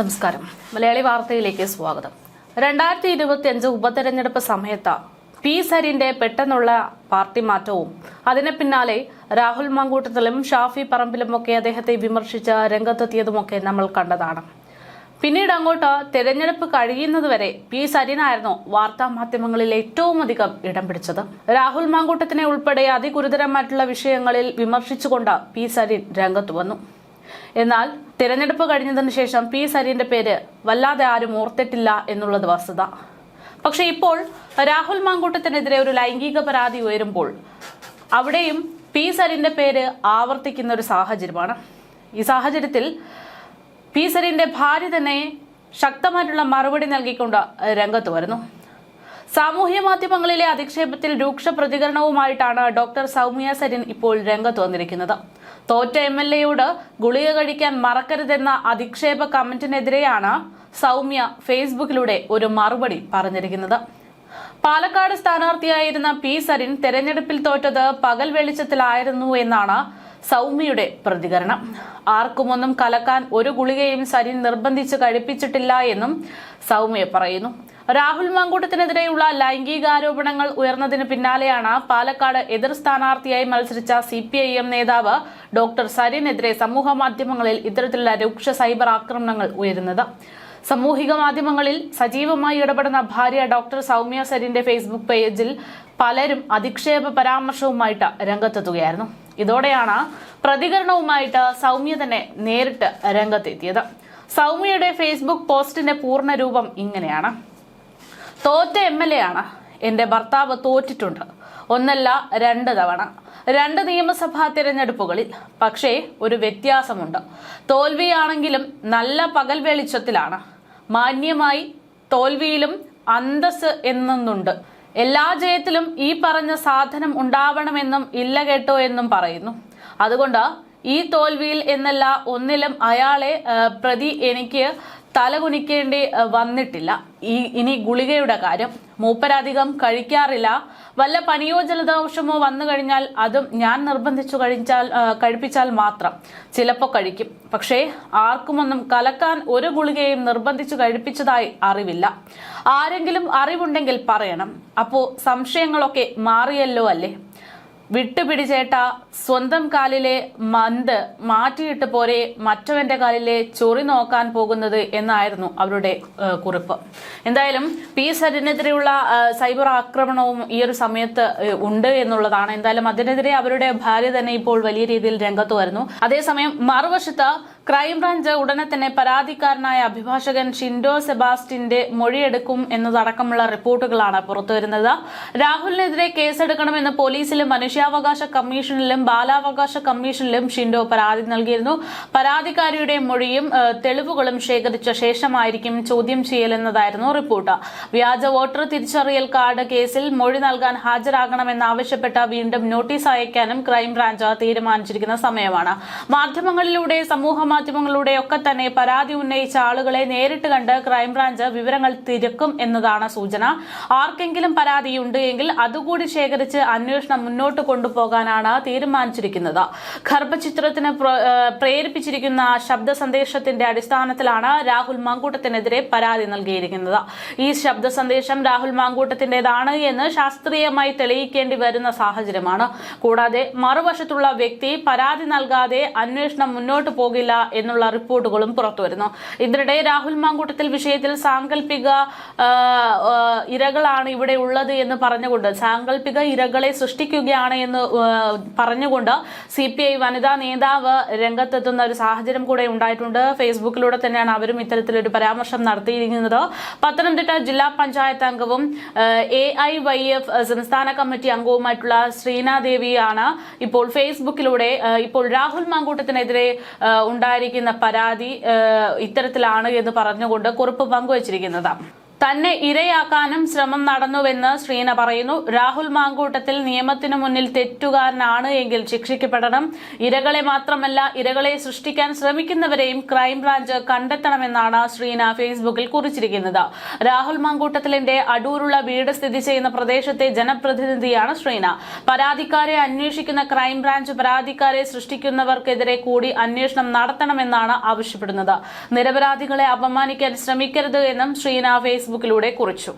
നമസ്കാരം. മലയാളി വാർത്തയിലേക്ക് സ്വാഗതം. രണ്ടായിരത്തി ഇരുപത്തി അഞ്ച് ഉപതെരഞ്ഞെടുപ്പ് സമയത്ത് പി സരിന്റെ പെട്ടെന്നുള്ള പാർട്ടി മാറ്റവും അതിന് പിന്നാലെ രാഹുൽ മങ്കൂട്ടത്തിലും ഷാഫി പറമ്പിലുമൊക്കെ അദ്ദേഹത്തെ വിമർശിച്ച് രംഗത്തെത്തിയതുമൊക്കെ നമ്മൾ കണ്ടതാണ്. പിന്നീട് അങ്ങോട്ട് തെരഞ്ഞെടുപ്പ് കഴിയുന്നതുവരെ പി സരിനായിരുന്നു വാർത്താ മാധ്യമങ്ങളിൽ ഏറ്റവും അധികം ഇടം പിടിച്ചത്. രാഹുൽ മാങ്കൂട്ടത്തിനെ ഉൾപ്പെടെ അതിഗുരുതരമായിട്ടുള്ള വിഷയങ്ങളിൽ വിമർശിച്ചുകൊണ്ട് പി സരിൻ രംഗത്ത് വന്നു. എന്നാൽ തിരഞ്ഞെടുപ്പ് കഴിഞ്ഞതിന് ശേഷം പി സരീന്റെ പേര് വല്ലാതെ ആരും ഓർത്തിട്ടില്ല എന്നുള്ളത് വസ്തുത. പക്ഷെ ഇപ്പോൾ രാഹുൽ മാങ്കൂട്ടത്തിനെതിരെ ഒരു ലൈംഗിക പരാതി ഉയരുമ്പോൾ അവിടെയും പി സരിന്റെ പേര് ആവർത്തിക്കുന്ന ഒരു സാഹചര്യമാണ്. ഈ സാഹചര്യത്തിൽ പി സരിന്റെ ഭാര്യ തന്നെ ശക്തമായിട്ടുള്ള മറുപടി നൽകിക്കൊണ്ട് രംഗത്ത് വരുന്നു. സാമൂഹ്യ മാധ്യമങ്ങളിലെ അധിക്ഷേപത്തിൽ രൂക്ഷ പ്രതികരണവുമായിട്ടാണ് ഡോക്ടർ സൗമ്യ സരിൻ ഇപ്പോൾ രംഗത്ത് വന്നിരിക്കുന്നത്. തോറ്റ എം എൽ എയോട് ഗുളിക കഴിക്കാൻ മറക്കരുതെന്ന അധിക്ഷേപ കമന്റിനെതിരെയാണ് സൗമ്യ ഫേസ്ബുക്കിലൂടെ ഒരു മറുപടി പറഞ്ഞിരിക്കുന്നത്. പാലക്കാട് സ്ഥാനാർത്ഥിയായിരുന്ന പി സരിൻ തെരഞ്ഞെടുപ്പിൽ തോറ്റത് പകൽ വെളിച്ചത്തിലായിരുന്നു എന്നാണ് സൗമ്യയുടെ പ്രതികരണം. ആർക്കുമൊന്നും കലക്കാൻ ഒരു ഗുളികയും സരിൻ നിർബന്ധിച്ച് കഴിപ്പിച്ചിട്ടില്ല എന്നും സൗമ്യ പറയുന്നു. രാഹുൽ മങ്കൂട്ടത്തിനെതിരെയുള്ള ലൈംഗികാരോപണങ്ങൾ ഉയർന്നതിന് പിന്നാലെയാണ് പാലക്കാട് എതിർ സ്ഥാനാർത്ഥിയായി മത്സരിച്ച സി പി ഐ എം നേതാവ് ഡോക്ടർ സരിനെതിരെ സമൂഹ മാധ്യമങ്ങളിൽ ഇത്തരത്തിലുള്ള രൂക്ഷ സൈബർ ആക്രമണങ്ങൾ ഉയരുന്നത്. സാമൂഹിക മാധ്യമങ്ങളിൽ സജീവമായി ഇടപെടുന്ന ഭാര്യ ഡോക്ടർ സൗമ്യ സരിന്റെ ഫേസ്ബുക്ക് പേജിൽ പലരും അധിക്ഷേപ പരാമർശവുമായിട്ട് രംഗത്തെത്തുകയായിരുന്നു. ഇതോടെയാണ് പ്രതികരണവുമായിട്ട് സൗമ്യ തന്നെ നേരിട്ട് രംഗത്തെത്തിയത്. സൗമ്യയുടെ ഫേസ്ബുക്ക് പോസ്റ്റിന്റെ പൂർണ രൂപം ഇങ്ങനെയാണ്. തോറ്റ എം എൽ എ ആണ് എന്റെ ഭർത്താവ് തോറ്റിട്ടുണ്ട്. ഒന്നല്ല രണ്ട് തവണ. രണ്ട് നിയമസഭാ തിരഞ്ഞെടുപ്പുകളിൽ പക്ഷേ ഒരു വ്യത്യാസമുണ്ട്. തോൽവിയാണെങ്കിലും നല്ല പകൽ വെളിച്ചത്തിലാണ്. മാന്യമായി തോൽവിയിലും അന്തസ് എന്നുണ്ട് എല്ലാ ജയത്തിലും ഈ പറഞ്ഞ സാധനം ഉണ്ടാവണമെന്നും ഇല്ല കേട്ടോ എന്നും പറയുന്നു. അതുകൊണ്ട് ഈ തോൽവിയിൽ എന്നല്ല ഒന്നിലും അയാളെ പ്രതി എനിക്ക് തലകുനിക്കേണ്ടി വന്നിട്ടില്ല. ഈ ഇനി ഗുളികയുടെ കാര്യം മൂപ്പരധികം കഴിക്കാറില്ല. വല്ല പനിയോ ജലദോഷമോ വന്നു കഴിഞ്ഞാൽ അതും ഞാൻ നിർബന്ധിച്ചു കഴിച്ചാൽ കഴിപ്പിച്ചാൽ മാത്രം. ചിലപ്പോൾ കഴിക്കും. പക്ഷേ ആർക്കുമൊന്നും കലക്കാൻ ഒരു ഗുളികയും നിർബന്ധിച്ചു കഴിപ്പിച്ചതായി അറിവില്ല. ആരെങ്കിലും അറിവുണ്ടെങ്കിൽ പറയണം. അപ്പോ സംശയങ്ങളൊക്കെ മാറിയല്ലോ അല്ലേ? വിട്ടുപിടിച്ചേട്ട സ്വന്തം കാലിലെ മന്ത് മാറ്റിയിട്ട് പോരെ മറ്റവന്റെ കാലിലെ ചൊറി നോക്കാൻ പോകുന്നത് എന്നായിരുന്നു അവരുടെ കുറിപ്പ്. എന്തായാലും പി സരിനെതിരെയുള്ള സൈബർ ആക്രമണവും ഈ ഒരു സമയത്ത് ഉണ്ട് എന്നുള്ളതാണ്. എന്തായാലും അതിനെതിരെ അവരുടെ ഭാര്യ തന്നെ ഇപ്പോൾ വലിയ രീതിയിൽ രംഗത്ത് വരുന്നു അതേസമയം മറുവശത്ത് ക്രൈംബ്രാഞ്ച് ഉടനെ തന്നെ പരാതിക്കാരനായ അഭിഭാഷകൻ ഷിൻഡോ സെബാസ്റ്റിന്റെ മൊഴിയെടുക്കും എന്നതടക്കമുള്ള റിപ്പോർട്ടുകളാണ് പുറത്തുവരുന്നത് രാഹുലിനെതിരെ കേസെടുക്കണമെന്ന് പോലീസിലും മനുഷ്യാവകാശ കമ്മീഷനിലും ബാലാവകാശ കമ്മീഷനിലും ഷിൻഡോ പരാതി നൽകിയിരുന്നു. പരാതിക്കാരിയുടെ മൊഴിയും തെളിവുകളും ശേഖരിച്ച ശേഷമായിരിക്കും ചോദ്യം ചെയ്യലെന്നതായിരുന്നു റിപ്പോർട്ട്. വ്യാജ വോട്ടർ തിരിച്ചറിയൽ കാർഡ് കേസിൽ മൊഴി നൽകാൻ ഹാജരാകണമെന്നാവശ്യപ്പെട്ട വീണ്ടും നോട്ടീസ് അയക്കാനും ക്രൈംബ്രാഞ്ച് തീരുമാനിച്ചിരിക്കുന്ന സമയമാണ്. മാധ്യമങ്ങളിലൂടെ സമൂഹ മാധ്യമങ്ങളിലൂടെ ഒക്കെ തന്നെ പരാതി ഉന്നയിച്ച ആളുകളെ നേരിട്ട് കണ്ട് ക്രൈംബ്രാഞ്ച് വിവരങ്ങൾ തിരക്കും എന്നതാണ് സൂചന. ആർക്കെങ്കിലും പരാതിയുണ്ട് എങ്കിൽ അതുകൂടി ശേഖരിച്ച് അന്വേഷണം മുന്നോട്ട് കൊണ്ടുപോകാനാണ് തീരുമാനിച്ചിരിക്കുന്നത്. ഗർഭചിത്രത്തിന് പ്ര- പ്രേരിപ്പിച്ചിരിക്കുന്ന ശബ്ദ സന്ദേശത്തിന്റെ അടിസ്ഥാനത്തിലാണ് രാഹുൽ മാങ്കൂട്ടത്തിനെതിരെ പരാതി നൽകിയിരിക്കുന്നത്. ഈ ശബ്ദ സന്ദേശം രാഹുൽ മാങ്കൂട്ടത്തിന്റേതാണ് എന്ന് ശാസ്ത്രീയമായി തെളിയിക്കേണ്ടി വരുന്ന സാഹചര്യമാണ്. കൂടാതെ മറുവശത്തുള്ള വ്യക്തി പരാതി നൽകാതെ അന്വേഷണം മുന്നോട്ട് പോകില്ല എന്നുള്ള റിപ്പോർട്ടുകളും പുറത്തുവരുന്നു ഇതിനിടെ രാഹുൽ മാങ്കൂട്ടത്തിൽ വിഷയത്തിൽ സാങ്കല്പിക ഇരകളാണ് ഇവിടെ ഉള്ളത് എന്ന് പറഞ്ഞുകൊണ്ട് സാങ്കല്പിക ഇരകളെ സൃഷ്ടിക്കുകയാണ് എന്ന് പറഞ്ഞുകൊണ്ട് സി പി ഐ വനിതാ നേതാവ് രംഗത്തെത്തുന്ന ഒരു സാഹചര്യം കൂടെ ഉണ്ടായിട്ടുണ്ട്. ഫേസ്ബുക്കിലൂടെ തന്നെയാണ് അവരും ഇത്തരത്തിലൊരു പരാമർശം നടത്തിയിരിക്കുന്നത്. പത്തനംതിട്ട ജില്ലാ പഞ്ചായത്ത് അംഗവും എ ഐ വൈ എഫ് സംസ്ഥാന കമ്മിറ്റി അംഗവുമായിട്ടുള്ള ശ്രീനാദേവിയാണ് ഇപ്പോൾ ഫേസ്ബുക്കിലൂടെ ഇപ്പോൾ രാഹുൽ മാങ്കൂട്ടത്തിനെതിരെ ആ, ഉണ്ടായിരിക്കുന്ന പരാതി ഇത്തരത്തിലാണ് എന്ന് പറഞ്ഞുകൊണ്ട് കുറിപ്പ് പങ്കുവച്ചിരിക്കുന്നത്. തന്നെ ഇരയാക്കാനും ശ്രമം നടന്നുവെന്ന് ശ്രീന പറയുന്നു. രാഹുൽ മാങ്കൂട്ടത്തിൽ നിയമത്തിനു മുന്നിൽ തെറ്റുകാരനാണ് എങ്കിൽ ശിക്ഷിക്കപ്പെടണം. ഇരകളെ മാത്രമല്ല ഇരകളെ സൃഷ്ടിക്കാൻ ശ്രമിക്കുന്നവരെയും ക്രൈംബ്രാഞ്ച് കണ്ടെത്തണമെന്നാണ് ശ്രീന ഫേസ്ബുക്കിൽ കുറിച്ചിരിക്കുന്നത്. രാഹുൽ മാങ്കൂട്ടത്തിലിന്റെ അടൂരുള്ള വീട് സ്ഥിതി ചെയ്യുന്ന പ്രദേശത്തെ ജനപ്രതിനിധിയാണ് ശ്രീന. പരാതിക്കാരെ അന്വേഷിക്കുന്ന ക്രൈംബ്രാഞ്ച് പരാതിക്കാരെ സൃഷ്ടിക്കുന്നവർക്കെതിരെ കൂടി അന്വേഷണം നടത്തണമെന്നാണ് ആവശ്യപ്പെടുന്നത്. നിരപരാധികളെ അപമാനിക്കാൻ ശ്രമിക്കരുത് എന്നും ശ്രീന ഫേസ്ബുക്കിലൂടെ കുറിച്ചു